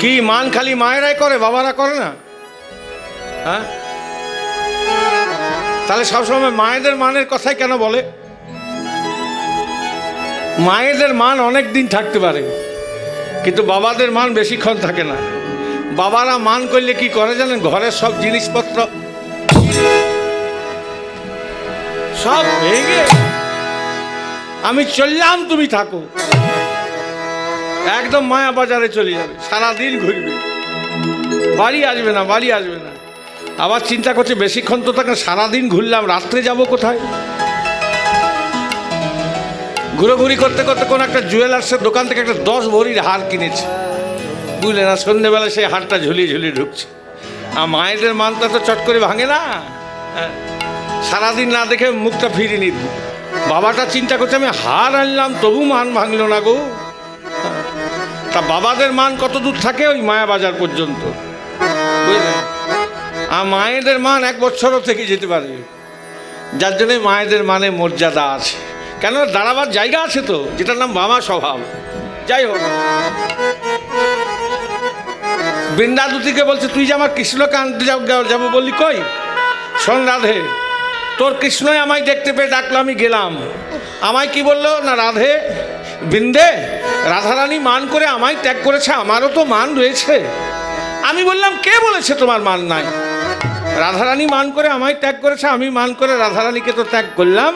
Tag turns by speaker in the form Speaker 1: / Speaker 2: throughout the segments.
Speaker 1: কি মান খালি মায়েরাই করে, বাবারা করে না? হ্যাঁ? তাহলে সবসময় মায়েদের মানের কথাই কেন বলে? মায়েদের মান অনেক দিন থাকতে পারে, কিন্তু বাবাদের মান বেশিক্ষণ থাকে না। বাবারা মান করলে কি করে জানেন? ঘরের সব জিনিসপত্র সব ভেঙে আমি চললাম, তুমি থাকো। একদম মায়া বাজারে চলে যাবে। সারাদিন ঘুরবে। বাড়ি আসবে না, বাড়ি আসবে না। আবার চিন্তা করছে, বেশিক্ষণ তো তাকে সারাদিন ঘুরলাম, রাত্রে যাব কোথায়? ঘুরোঘুরি করতে করতে কোন একটা জুয়েলার্সের দোকান থেকে একটা দশ ভরির হার কিনেছে। বুঝলে না সন্ধ্যেবেলা সেই হারটা ঝুলিয়ে ঝুলিয়ে ঢুকছে। আর মায়েদের মানটা তো চট করে ভাঙে না? হ্যাঁ। সারাদিন না দেখে মুখটা ফিরিয়ে নিত। বাবাটা চিন্তা করছে, আমি হার আনলাম, তবু মান ভাঙলো না গো। তা বাবাদের মান কত দূর থাকে ওই মায়া বাজার পর্যন্ত আর মায়েদের মান এক বছরও থেকে যেতে পারে। যার জন্য মায়েদের মানে মর্যাদা আছে। কেন দাঁড়াবার জায়গা আছে তো, যেটার নাম বাবা স্বভাব। যাই হোক। বৃন্দাদুতিকে বলছে, তুই যে আমার কৃষ্ণকে আনতে যাও, যাব বললি কই? শোন রাধে, তোর কৃষ্ণই আমায় দেখতে পেয়ে ডাকলো, আমি গেলাম। আমায় কি বলল? না রাধে বৃন্দে, রাধারানী মান করে আমায় ত্যাগ করেছে, আমারও তো মান রয়েছে। আমি বললাম, কে বলেছে তোমার মান নাই? রাধারানী মান করে আমায় ত্যাগ করেছে, আমি মান করে রাধারানীকে তো ত্যাগ করলাম।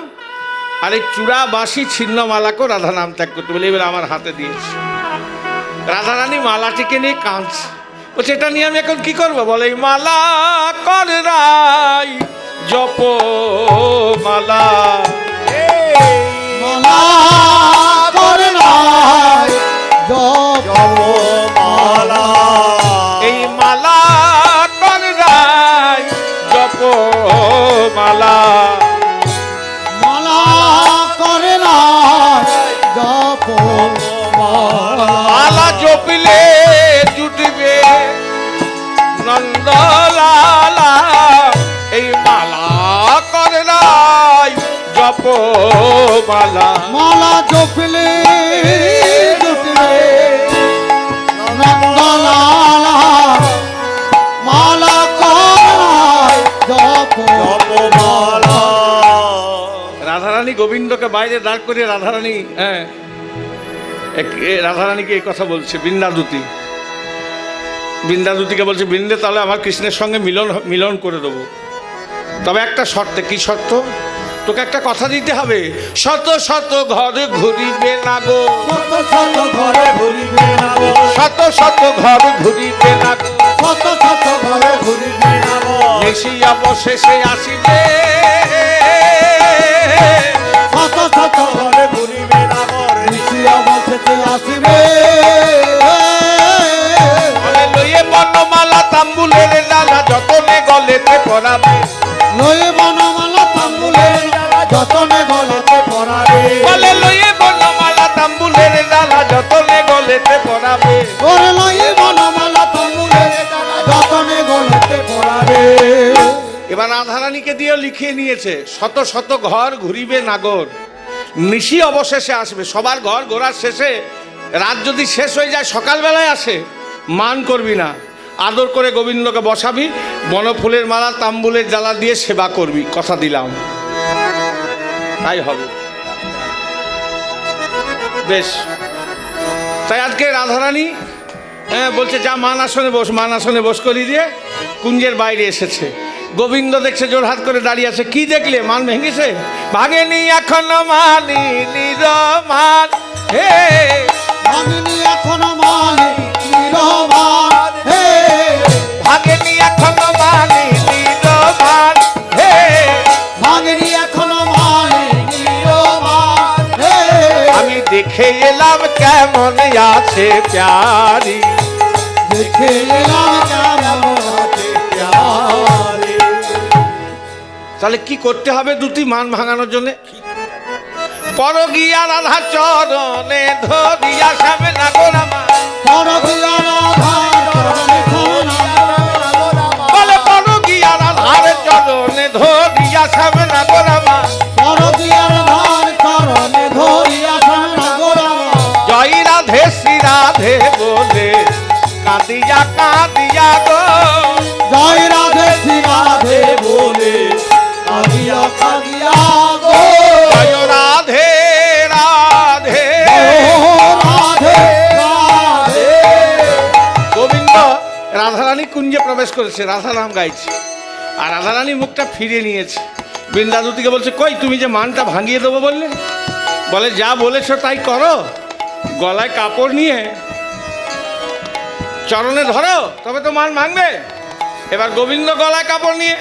Speaker 1: আর এই চূড়া বাসি ছিন্ন মালাকেও রাধা নাম ত্যাগ করতে বলে, এবার আমার হাতে দিয়েছে। রাধারানী মালাটিকে নিয়ে কাঁদছে। বলছে, এটা নিয়ে আমি এখন কি করব? বলে এই মালা কর রাই জপ মালা
Speaker 2: মালা
Speaker 3: মালা
Speaker 1: এই মালা কর রাই জপ মালা
Speaker 2: মালা করে নাই জপ
Speaker 1: মালা জপিলে জুটবে নন্দলালা। এই মালা কর রাই জপ মালা
Speaker 2: মালা জপলে
Speaker 1: গোবিন্দকে বাইরে দাঁড় করে রাধারানী হ্যাঁ রাধারানীকে এই কথা বলছে বৃন্দাদুতি। বৃন্দাদুতিকে বলছে বৃন্দে তাহলে আমার কৃষ্ণের সঙ্গে মিলন মিলন করে দেবো। তবে একটা শর্তে কি শর্ত? তোকে একটা কথা দিতে হবে। শত শত ঘরে ঘুরিবে না গো।
Speaker 2: শত শত ঘরে ঘুরিবে না গো।
Speaker 1: শত শত ঘর ঘুরিবে না গো।
Speaker 2: শত শত ঘরে ঘুরিবে না গো।
Speaker 1: বেশি অবশেষে আসিবে।
Speaker 2: ঘরে ঘুরিবে না গো ঋষি অবশেষে আসিবে।
Speaker 1: লইয়ে বর্ণমালা তাম্বুলের লালা যতনে গলেতে পরাবে
Speaker 2: লয়ে বনমালা তাম্বুলে যতনে গলেতে পরাবে
Speaker 1: বলে লইয়ে বর্ণমালা তাম্বুলের লালা যতনে গলেতে পরাবে
Speaker 2: ওরে লয়ে বনমালা তাম্বুলে যতনে গলেতে পরাবে
Speaker 1: এবার রাধারানীকে দিয়ে লিখিয়ে নিয়েছে শত শত ঘর ঘুরিবে নাগর। নিশি অবশেষে আসবে, সবার ঘর ঘোরার শেষে, রাত যদি শেষ হয়ে যায়, সকালবেলায় আসে, মান করবি না। আদর করে গোবিন্দকে বসাবি, বনফুলের মালা, তাম্বুলের জ্বালা দিয়ে সেবা করবি, কথা দিলাম। তাই হবে। বেশ। তাই আজকে রাধারানী হ্যাঁ বলছে, যা মান আসনে বস, মান আসনে বস করি দিয়ে, কুঞ্জের বাইরে এসেছে। গোবিন্দ দেখছে জোর হাত করে দাঁড়িয়ে আছে। কি দেখলে? মান ভেঙেছে? ভাগেনি এখনও মানি নিরমান। হে
Speaker 2: ভাগিনী এখনও মানে নিরমান। হে
Speaker 1: ভাগেনি এখনও মানি নিরমান। হে
Speaker 2: ভাগিনী এখনও মানে নিরমান। হে
Speaker 1: আমি দেখে এলাম কেমন আছে প্যারি।
Speaker 2: দেখে এলাম কেমন
Speaker 1: তাহলে কি করতে হবে দুটি মান ভাঙানোর জন্য? পরগিয়া রাধা চরণে ধরিয়া সামনে
Speaker 2: পরগিয়া রাধার চরণে শরণা
Speaker 1: বলে পরগিয়া রাধার চরণে ধরিয়া সামনে নাগরামা
Speaker 2: পরগিয়া রাধার চরণে ধরিয়া শরণা গোরামা
Speaker 1: জয় রাধে শ্রী রাধে বলে কাঁদিয়া কাঁদিয়া গো।
Speaker 2: জয় রাধে শ্রী রাধে বলে
Speaker 1: রাধারানী কুঞ্জে প্রবেশ করেছে রাধারাম গাইছে। আর রাধারানী মুখটা ফিরিয়ে নিয়েছে। বৃন্দাদুতিকে বলছে কই তুমি যে মানটা ভাঙিয়ে দেবো বললে? বলে যা বলেছ তাই করো। গলায় কাপড় নিয়ে চরণে ধরো তবে তো মান ভাঙবে। এবার গোবিন্দ গলায় কাপড় নিয়ে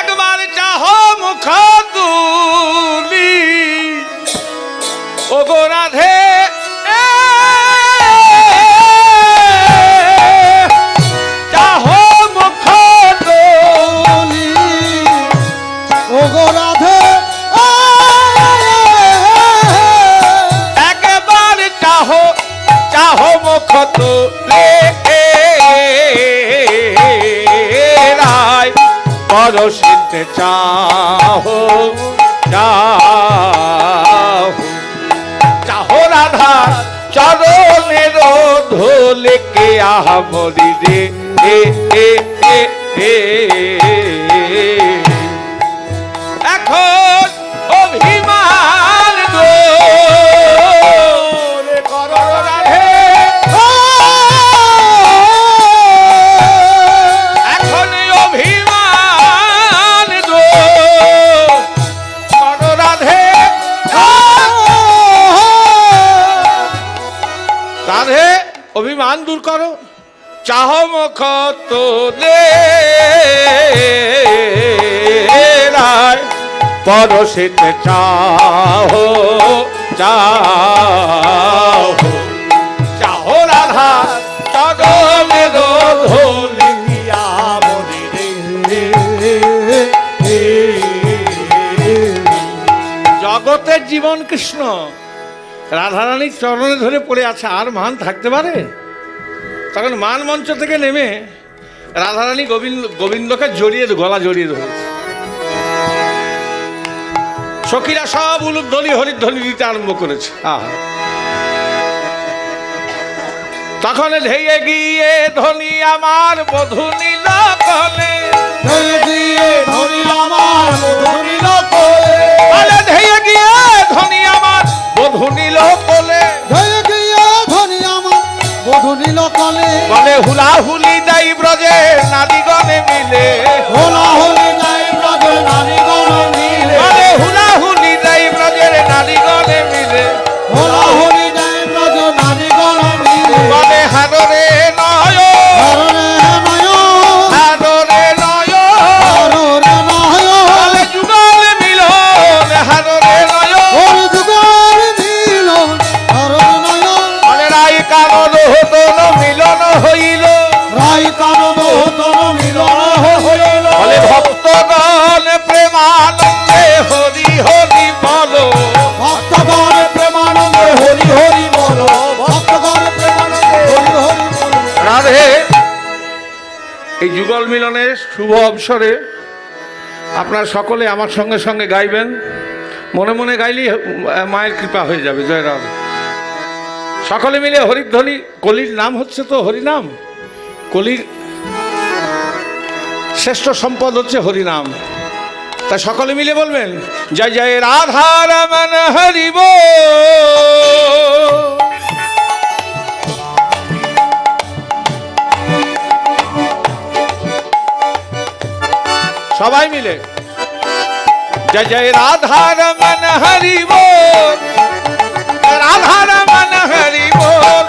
Speaker 1: একবার চাহ মুখ তুলি ও গো রাধে। চাহ পরশিতে চাহ চাহ। চাহ রাধা চরণের ধোলে কে আহমরি রে এ এ এ এ। রাধে অভিমান দূর করো। চাহ মুখ তো দে পরশিতে চাহ চাহ। চাহ রাধা চরণে ধোলি
Speaker 2: দিয়া
Speaker 1: জগতের জীবন কৃষ্ণ রাধারানীর চরণে ধরে পড়ে আছে, আর মান থাকতে পারে? তখন মান মঞ্চ থেকে নেমে রাধারানী গোবিন্দ, গোবিন্দকে জড়িয়ে, গলা জড়িয়ে ধরেছে। সখীরা সব উলুধ্বনি, হরিধ্বনি দিতে আরম্ভ করেছে। তখন ধেয়ে গিয়ে ধ্বনি আমার বধূ নীল
Speaker 2: ধরে দিয়ে ধরি আমার মধুরিল কোলে মধুরিল কোলে।
Speaker 1: বলে হুলা হুলি দাই ব্রজে নাদিগণে মিলে।
Speaker 2: হোলা হুলি নাই ব্রজে নারী গণ মিলে।
Speaker 1: বলে হুলা যুগল মিলনের শুভ অবসরে আপনারা সকলে আমার সঙ্গে সঙ্গে গাইবেন। মনে মনে গাইলেই মায়ের কৃপা হয়ে যাবে জয় রাধে সকলে মিলে হরিধ্বনি, কলির নাম হচ্ছে তো হরিনাম। কলির শ্রেষ্ঠ সম্পদ হচ্ছে হরিনাম। তা সকলে মিলে বলবেন, জয় জয় রাধা রমন হরিব। সবাই মিলে। জয় জয় রাধা রমন
Speaker 2: হরি বোল।
Speaker 1: রাধা রমন
Speaker 2: হরি রাধারমণ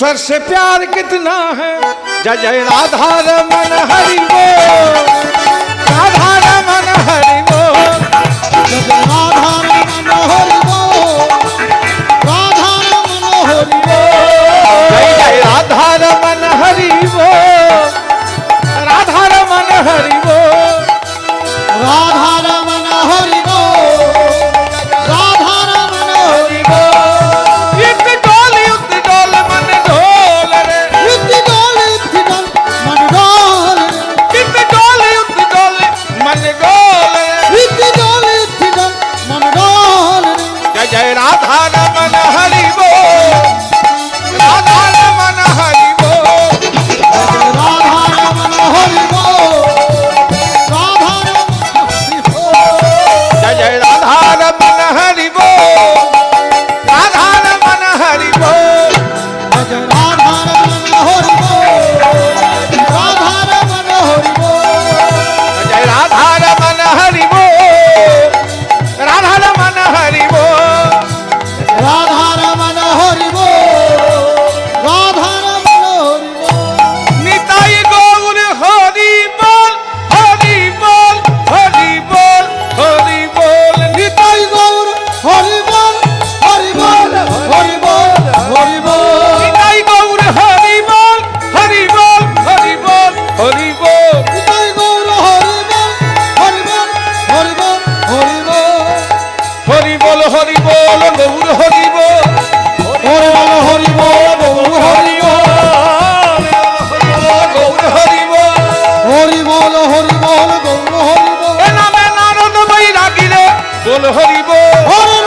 Speaker 1: ईश्वर से प्यार कितना है? जय जय राधा रमन हरि बोल।
Speaker 2: বল হরিব হরি